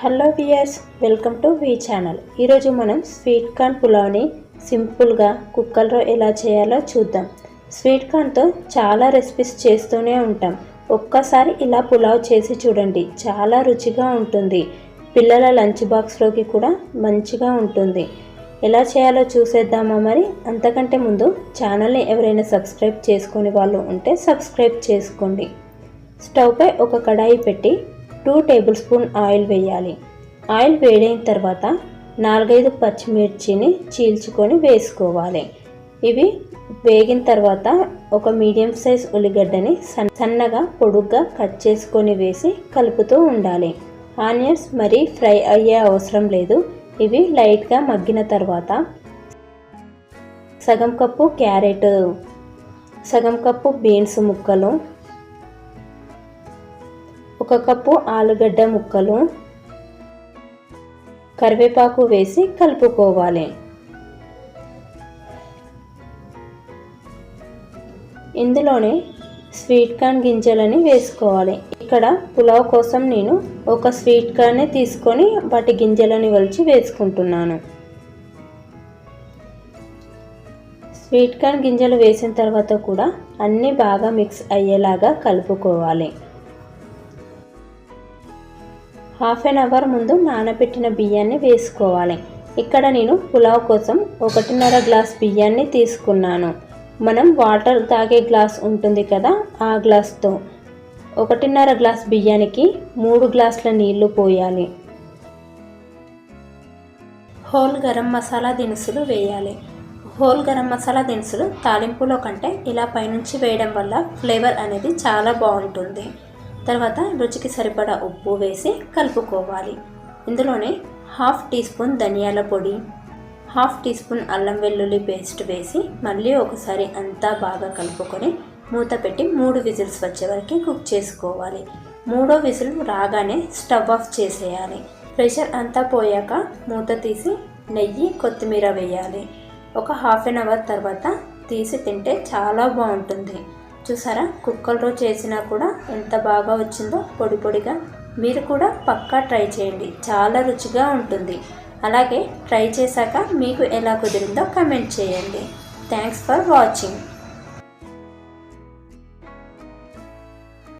Hello viewers welcome to V channel. ఈరోజు మనం sweet corn పులావ్ని సింపుల్గా కుక్కర్లో ఎలా చేయాలో చూద్దాం. స్వీట్ కార్న్తో చాలా రెసిపీస్ చేస్తూనే ఉంటాం. ఒక్కసారి ఇలా పులావ్ చేసి చూడండి చాలా రుచిగా ఉంటుంది. పిల్లల లంచ్ బాక్స్లోకి కూడా మంచిగా ఉంటుంది. ఎలా చేయాలో చూసేద్దామా మరి? అంతకంటే ముందు ఛానల్ని ఎవరైనా సబ్స్క్రైబ్ చేసుకునే వాళ్ళు ఉంటే సబ్స్క్రైబ్ చేసుకోండి. స్టవ్పై ఒక కడాయి పెట్టి టూ టేబుల్ స్పూన్ ఆయిల్ వేయాలి. ఆయిల్ వేడైన తర్వాత నాలుగైదు పచ్చిమిర్చిని చీల్చుకొని వేసుకోవాలి. ఇవి వేగిన తర్వాత ఒక మీడియం సైజ్ ఉల్లిగడ్డని సన్నగా పొడుగ్గా కట్ చేసుకొని వేసి కలుపుతూ ఉండాలి. ఆనియన్స్ మరీ ఫ్రై అయ్యే అవసరం లేదు. ఇవి లైట్గా మగ్గిన తర్వాత సగం కప్పు క్యారెట్ సగం కప్పు బీన్స్ ముక్కలు ఒక కప్పు ఆలుగడ్డ ముక్కలు కరివేపాకు వేసి కలుపుకోవాలి. ఇందులోనే స్వీట్ కార్న్ గింజలని వేసుకోవాలి. ఇక్కడ పులావ్ కోసం నేను ఒక స్వీట్ కార్నే తీసుకొని వాటి గింజలని వలిచి వేసుకుంటున్నాను. స్వీట్ కార్న్ గింజలు వేసిన తర్వాత కూడా అన్నీ బాగా మిక్స్ అయ్యేలాగా కలుపుకోవాలి. హాఫ్ అన్ అవర్ ముందు నానబెట్టిన బియ్యాన్ని వేసుకోవాలి. ఇక్కడ నేను పులావ్ కోసం ఒకటిన్నర గ్లాస్ బియ్యాన్ని తీసుకున్నాను. మనం వాటర్ తాగే గ్లాస్ ఉంటుంది కదా ఆ గ్లాస్తో. ఒకటిన్నర గ్లాస్ బియ్యానికి మూడు గ్లాసుల నీళ్ళు పోయాలి. హోల్ గరం మసాలా దినుసులు వేయాలి. హోల్ గరం మసాలా దినుసులు తాలింపులో కంటే ఇలా పైనుంచి వేయడం వల్ల ఫ్లేవర్ అనేది చాలా బాగుంటుంది. తర్వాత రుచికి సరిపడా ఉప్పు వేసి కలుపుకోవాలి. ఇందులోనే హాఫ్ టీ స్పూన్ ధనియాల పొడి హాఫ్ టీ స్పూన్ అల్లం వెల్లుల్లి పేస్ట్ వేసి మళ్ళీ ఒకసారి అంతా బాగా కలుపుకొని మూత పెట్టి మూడు విజిల్స్ వచ్చే వరకు కుక్ చేసుకోవాలి. మూడో విజిల్ రాగానే స్టవ్ ఆఫ్ చేసేయాలి. ప్రెషర్ అంతా పోయాక మూత తీసి నెయ్యి కొత్తిమీర వేయాలి. ఒక హాఫ్ అన్ అవర్ తర్వాత తీసి తింటే చాలా బాగుంటుంది. చూసారా? కుక్కర్లో చేసినా కూడా ఎంత బాగా వచ్చిందో పొడి పొడిగా. మీరు కూడా పక్కా ట్రై చేయండి. చాలా రుచిగా ఉంటుంది. అలాగే ట్రై చేశాక మీకు ఎలా కుదిరిందో కమెంట్ చేయండి. Thanks for watching.